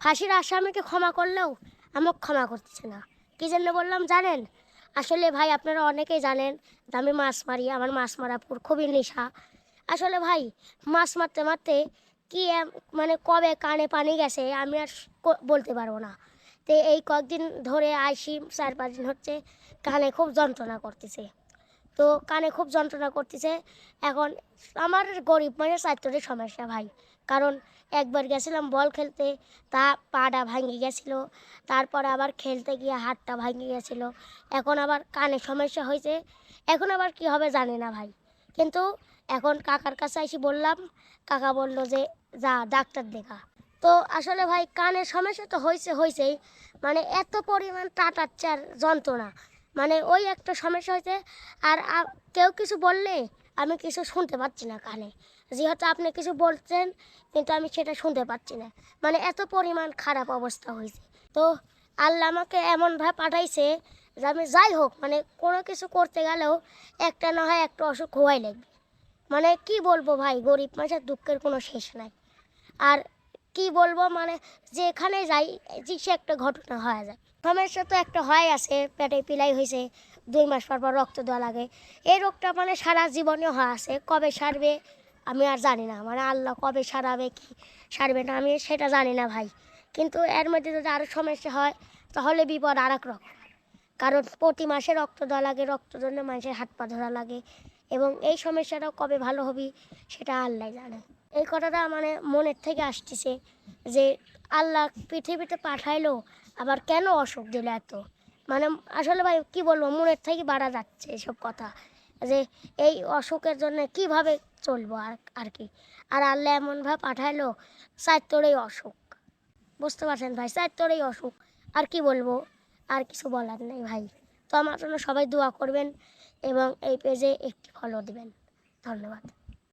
ফাঁসির আসামিকে ক্ষমা করলেও আমাকে ক্ষমা করতেছে না। কী জন্য বললাম জানেন? আসলে ভাই, আপনারা অনেকেই জানেন আমি মাছ মারি, আমার মাছ মারাপুর খুবই নেশা। আসলে ভাই, মাছ মারতে মারতে কি মানে কবে কানে পানি গেছে আমি আর বলতে পারব না। তো এই কয়েকদিন ধরে আইসি, চার পাঁচ দিন হচ্ছে কানে খুব যন্ত্রণা করতেছে। তো কানে খুব যন্ত্রণা করতেছে। এখন আমার গরিব মানে চারটে সমস্যা ভাই। কারণ একবার গেছিলাম বল খেলতে, তা পাটা ভাঙে গেছিল। তারপরে আবার খেলতে গিয়ে হাতটা ভাঙে গেছিল। এখন আবার কানে সমস্যা হয়েছে। এখন আবার কি হবে জানি না ভাই। কিন্তু এখন কাকার কাছে এসে বললাম, কাকা বলল যে, যা, ডাক্তার দেখা। তো আসলে ভাই কানের সমস্যা তো হয়েছে, হয়েছেই। মানে এত পরিমাণ টাটাচ্ছে আর যন্ত্রণা। মানে ওই একটা সমস্যা হয়েছে। আর কেউ কিছু বললে আমি কিছু শুনতে পাচ্ছি না কানে। যেহেতু আপনি কিছু বলছেন, কিন্তু আমি সেটা শুনতে পাচ্ছি না। মানে এত পরিমাণ খারাপ অবস্থা হয়েছে। তো আল্লাহ আমাকে এমনভাবে পাঠাইছে যে আমি যাই হোক মানে কোনো কিছু করতে গেলেও একটা না হয় একটা অসুখ হওয়াই লাগবে। মানে কি বলব ভাই, গরিব মানুষের দুঃখের কোনো শেষ নাই। আর কি বলব? মানে যেখানে যাই, যে সে একটা ঘটনা হয়ে যায়। সমস্যা তো একটা হয় আছে, পেটে পিলাই হয়েছে দুই মাস পর পর রক্ত দেওয়া লাগে। এই রোগটা মানে সারা জীবনে হয় আছে। কবে সারবে আমি আর জানি না। মানে আল্লাহ কবে সারাবে, কি সারবে না, আমি সেটা জানি না ভাই। কিন্তু এর মধ্যে যদি আরও সমস্যা হয়, তাহলে বিপদ আর এক রকম। কারণ প্রতি মাসে রক্ত দেওয়া লাগে, রক্ত জন্য মানুষের হাত পা ধরা লাগে। এবং এই সমস্যাটা কবে ভালো হবে, সেটা আল্লাহ জানে। এই কথাটা মানে মনের থেকে আসতেছে যে আল্লাহ পৃথিবীতে পাঠাইলো, আবার কেন অসুখ দিল এত? মানে আসলে ভাই, কি বলব, মনের থেকে বাড়া যাচ্ছে এসব কথা। যে এই অসুখের জন্য কীভাবে চলবো আর আর কি? আর আল্লাহ এমনভাবে পাঠাইলো চারটোরেই অসুখ। বুঝতে পারছেন ভাই? চারটোরেই অসুখ। আর কি বলব? আর কিছু বলার নেই ভাই। তো আমার জন্য সবাই দোয়া করবেন এবং এই পেজে একটি ফলো দিবেন। ধন্যবাদ।